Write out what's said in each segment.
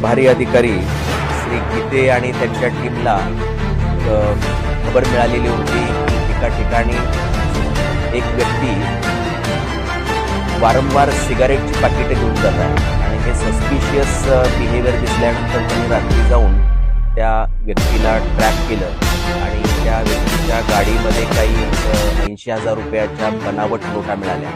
प्रभारी अधिकारी श्री गीते आणि त्यांच्या टीमला खबर मिळालेली होती. की एका ठिकाणी एक व्यक्ती वारंवार सिगारेटची पाकिटे घेऊन जात आहे. आणि हे सस्पिशियस बिहेवियर दिसल्यानंतर त्यांनी रात्री जाऊन त्या व्यक्तीला ट्रॅक केलं. आणि त्या व्यक्तीच्या गाडीमध्ये काही ऐंशी हजार रुपयाच्या बनावट नोटा मिळाल्या.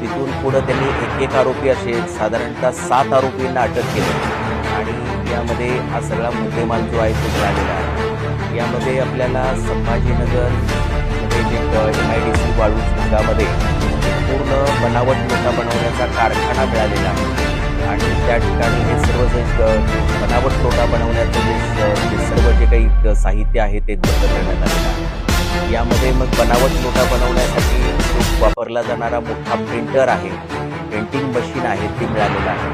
तिथून पुढं त्यांनी एक एक आरोपी असे साधारणतः सात आरोपींना अटक केली. आणि यामध्ये हा सगळा मुद्देमाल जो आहे तो मिळालेला आहे. यामध्ये आपल्याला संभाजीनगरमध्ये जे एम आय डी सी वाळू भागामध्ये पूर्ण बनावट नोटा बनवण्याचा कारखाना मिळालेला आहे. आणि त्या ठिकाणी हे सर्व जे बनावट नोटा बनवण्याचं जे जे सर्व जे काही साहित्य आहे ते जप्त करण्यात आलेलं आहे. यामध्ये मग बनावट नोटा बनवण्यासाठी वापरला जाणारा मोठा प्रिंटर आहे. प्रिंटिंग मशीन आहे ते मिळालेलं आहे.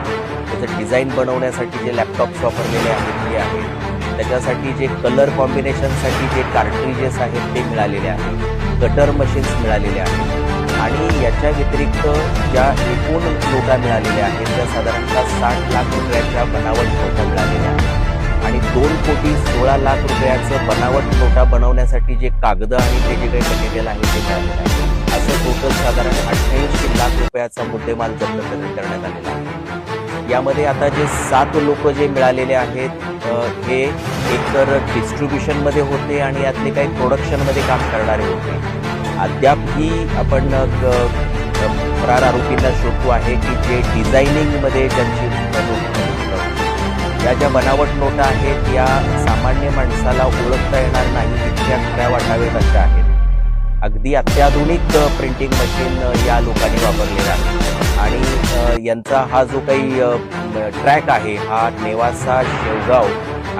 त्याचं डिझाईन बनवण्यासाठी जे लॅपटॉप्स वापरलेले आहेत ते आहे त्याच्यासाठी जे कलर कॉम्बिनेशनसाठी जे कार्ट्रिजेस आहेत ते मिळालेले आहेत. कटर मशीन्स मिळालेले आहेत. आणि याच्या व्यतिरिक्त ज्या एकूण नोटा मिळालेल्या आहेत त्या साधारणतः साठ लाख रुपयाच्या बनावट नोटा मिळालेल्या आहेत. आणि दोन कोटी सोळा लाख रुपयाचं बनावट नोटा बनवण्यासाठी जे कागद आणि ते जे काही मटेरियल आहे ते मिळालेलं आहे असं टोटल साधारण अठ्ठ्याऐंशी लाख रुपयाचा मुद्देमाल जप्त करण्यात आलेला आहे. यामध्ये आता जे सात लोक जे मिळालेले आहेत हे एकतर डिस्ट्रीब्युशनमध्ये होते आणि यातले काही प्रोडक्शनमध्ये काम करणारे होते. अद्यापही आपण फरार आरोपींना शोधतो आहे की जे डिझायनिंगमध्ये ज्यांची या ज्या बनावट नोटा आहेत या सामान्य माणसाला ओळखता येणार नाही इतक्या खऱ्या वाटावेत अशा आहेत? अगदी अत्याधुनिक प्रिंटिंग मशीन या लोकांनी वापरलेल्या आहे. आणि यांचा हा जो काही ट्रॅक आहे हा नेवासा शेवगाव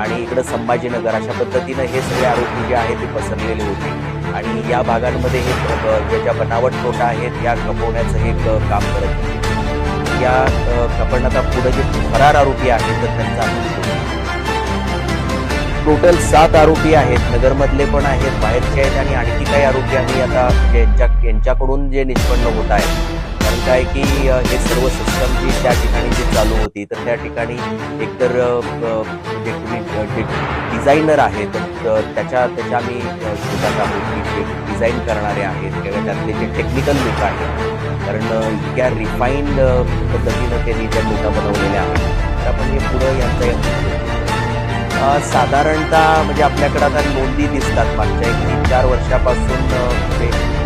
आणि इकडं संभाजीनगर अशा पद्धतीनं हे सगळे आरोपी जे आहेत ते पसरलेले होते. आणि या भागांमध्ये हे ज्या ज्या बनावट नोटा आहेत या खपवण्याचं हे काम करत होते. या अ, पुढे जे फरार आरोपी आहेत तर त्यांचा आपण टोटल सात आरोपी आहेत. नगरमधले पण आहेत बाहेरचे आहेत आणि आणखी काही आरोपी आम्ही आता यांच्या यांच्याकडून जे निष्पन्न होत आहे. कारण काय की हे सर्व सिस्टम जी त्या ठिकाणी जी चालू होती तर त्या ठिकाणी एकतर जे कोणी डिझायनर आहेत तर त्याच्या त्याच्या आम्ही शोधात आहोत की डिझाईन करणारे आहेत किंवा त्यातले जे टेक्निकल लोक आहेत. कारण इतक्या रिफाईंड पद्धतीनं त्यांनी त्या नोटा बनवलेल्या आहेत. तर आपण हे पुढं यांचा साधारणतः म्हणजे आपल्याकडे आता नोंदी दिसतात. मागच्या एक तीन चार वर्षापासून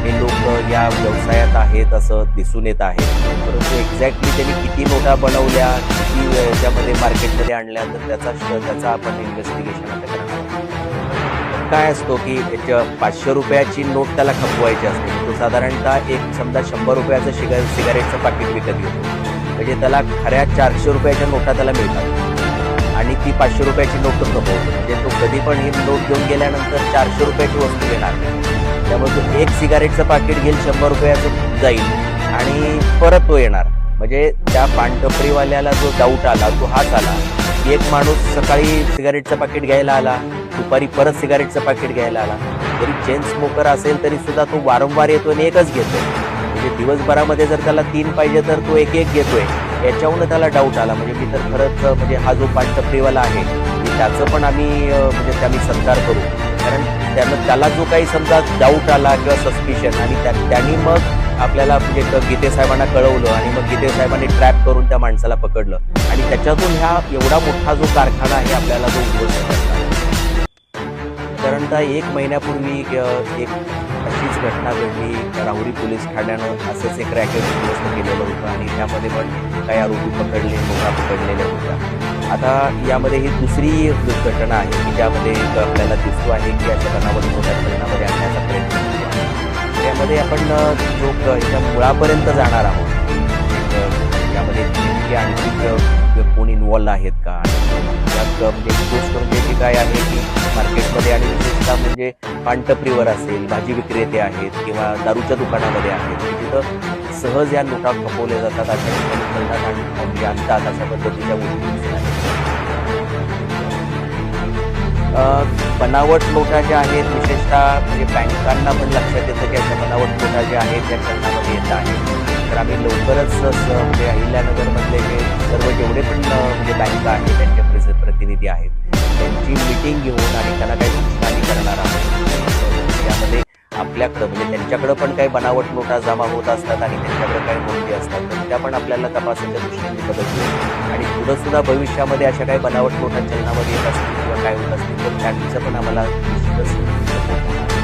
हे लोक या व्यवसायात आहेत असं दिसून येत आहे. परंतु एक्झॅक्टली त्यांनी किती नोटा बनवल्या किती याच्यामध्ये मार्केटमध्ये आणल्या तर त्याचा त्याचा आपण इन्व्हेस्टिगेशन आता करणार काय असतो की त्याच्या पाचशे रुपयाची नोट त्याला खपवायची असते. तो साधारणतः एक समजा शंभर रुपयाचं शिगा सिगारेटचं पाकिट विकत घेतो. म्हणजे त्याला खऱ्या चारशे रुपयाच्या नोटा त्याला मिळतात. आणि ती पाचशे रुपयाची नोट कमवतो म्हणजे तो कधी पण ही नोट घेऊन गेल्यानंतर चारशे रुपयाची वस्तू घेणार. त्यामुळे तो एक सिगारेटचं पाकिट घेईल शंभर रुपयाचं जाईल आणि परत तो येणार. म्हणजे त्या पानटपरीवाल्याला जो डाऊट आला तो हाच आला. की एक माणूस सकाळी सिगारेटचं पाकिट घ्यायला आला दुपारी परत सिगारेटचं पाकिट घ्यायला आला. जरी चेन स्मोकर असेल तरी सुद्धा तो वारंवार येतो आणि एकच घेतो म्हणजे दिवसभरामध्ये जर त्याला तीन पाहिजे तर तो एक एक घेतोय. याच्याहून त्याला डाऊट आला. म्हणजे मी तर खरंच म्हणजे हा जो पानटपरीवाला आहे त्याचं पण आम्ही म्हणजे आम्ही सत्कार करू. कारण त्यानं त्याला जो काही समजा डाऊट आला किंवा सस्पिशन आणि त्या त्यांनी मग आपल्याला म्हणजे गीतेसाहेबांना गीते साहेबांना कळवलं आणि मग गीते साहेबांनी ट्रॅप करून त्या माणसाला पकडलं. आणि त्याच्यातून ह्या एवढा मोठा जो कारखाना आहे आपल्याला जो उद्योग करता साधारणतः एक महिन्यापूर्वी एक घटनावेळी घटना घडली राहुरी पोलीस ठाण्यानं असंच एक रॅकेट उद्ध्वस्त केलेलं होतं आणि त्यामध्ये पण काही आरोपी पकडले नोटा पकडलेल्या होत्या. आता यामध्ये ही दुसरी घटना आहे की ज्यामध्ये आपल्याला दिसतो आहे की अशा बनावट मोठ्या चलनामध्ये आणण्याचा प्रयत्न त्यामध्ये आपण जो याच्या मुळापर्यंत जाणार आहोत यामध्ये आणखी कोण इन्वॉल्व आहेत का? यात म्हणजे गोष्ट म्हणजे काय आहे. की मार्केटमध्ये आणि विशेषतः म्हणजे पानटपरीवर असेल भाजी विक्रेते आहेत किंवा दारूच्या दुकानामध्ये आहेत. तिथं सहज या नोटा खपवल्या जातात. अशा ठिकाणी आणतात म्हणजे अशा पद्धतीच्या गोष्टी बनावट नोटा ज्या आहेत विशेषतः म्हणजे बँकांना पण लक्षात येतं की अशा बनावट नोटा ज्या आहेत त्या चलनामध्ये येत आहेत. तर आम्ही लवकरच म्हणजे अहिल्यानगरमधले जे सर्व जेवढे पण म्हणजे बँका आहेत त्यांचे प्रतिनिधी आहेत त्यांची मिटिंग घेऊन आणि त्यांना काही नुकसानी करणार आहोत. यामध्ये आपल्याकडं म्हणजे त्यांच्याकडं पण काही बनावट नोटा जमा होत असतात आणि त्यांच्याकडे काही नोंदी असतात. तर त्या पण आपल्याला तपासाच्या दृष्टीने बदलतो आणि पुढं सुद्धा भविष्यामध्ये अशा काही बनावट नोटा चलनामध्ये येत असतील किंवा काय होत असतील तर त्यांचं पण आम्हाला निश्चितच